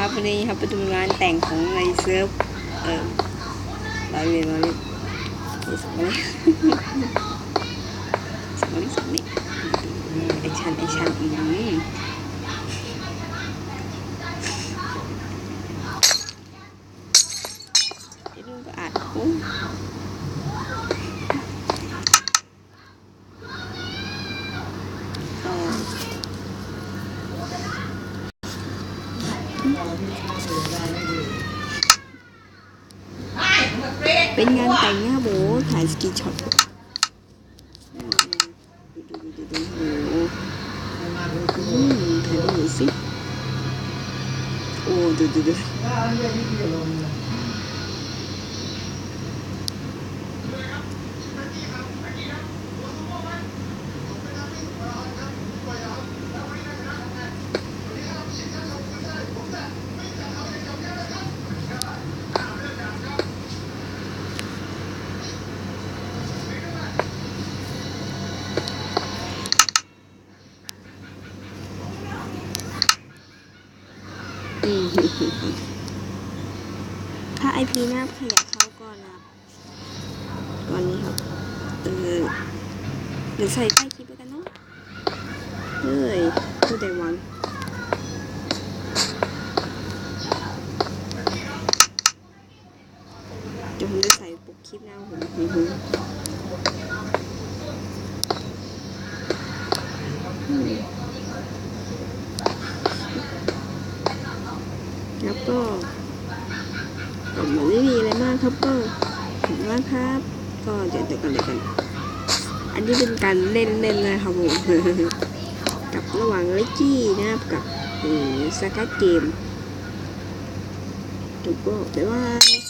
ครับวันนี้ครับไปดูงานแต่งของในเซิร์ฟเออเราเรียนเราเรียสองคนนี้สองคนนี้สองคนนี้ไอชันไอชันอืมไอ้นู่นก็อัดโอ้ต่อ เป็นงานแต่งหน้าโบถ่ายสกีช็อตอืมดูดูดูดูโอ้โหอืมถ่ายรูปหน่อยสิโอ้ดูดูดู ถ้าไอพีหน้าขยับเข้าก่อนนะครับก่อนนี้ครับ เออเดี๋ยวใส่ใต้คลิปแล้วกันเนาะเฮ้ยพูดได้วันเดี๋ยวผมจะใส่ปกคลิปหน้าผมหืออืม แล้วก็ก็เหมือนไม่มีอะไรมากครับก็ถึงว่าครับ ก็เดี๋ยวเดี๋ยวกันเดี๋ยวกันอันนี้เป็นการเล่นเล่นเลยครับผมกับระหว่างเลกี้นะครับกับสกัดเกมจบกก็บ๊ายบา